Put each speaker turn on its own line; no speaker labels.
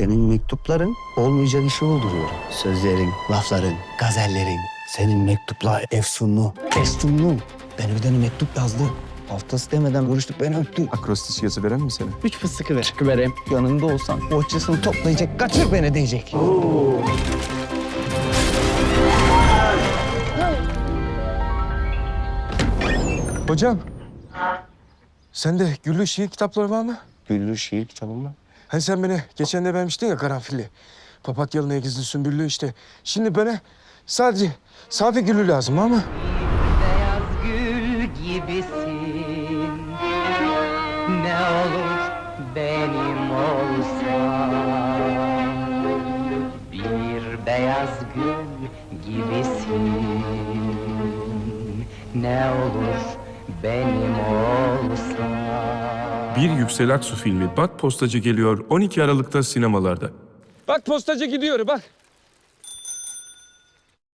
Senin mektupların olmayacak işi olduruyor. Sözlerin, lafların, gazellerin. Senin mektuplar efsunlu, efsunlu. Ben bir tane mektup yazdı. Haftası demeden görüştük beni öptü.
Akrostiş yazı veren mi sana?
Üç fıstıkı ver. Vereyim. Yanımda olsan bohçasını toplayacak, kaçır beni diyecek.
Hocam. Sende Güllü şiir kitapları var mı?
Güllü şiir kitabı mı?
Hani sen beni geçen de vermiştin ya karanfilli. Papatyalı negizli sümbüllü işte. Şimdi bana sadece safi Güllü lazım ama.
beyaz gül gibisin Ne olur benim olsan Bir beyaz gül gibisin Ne olur benim olsan
Bir Yüksel Aksu filmi Bak Postacı geliyor 12 Aralık'ta sinemalarda.
Bak postacı gidiyor bak.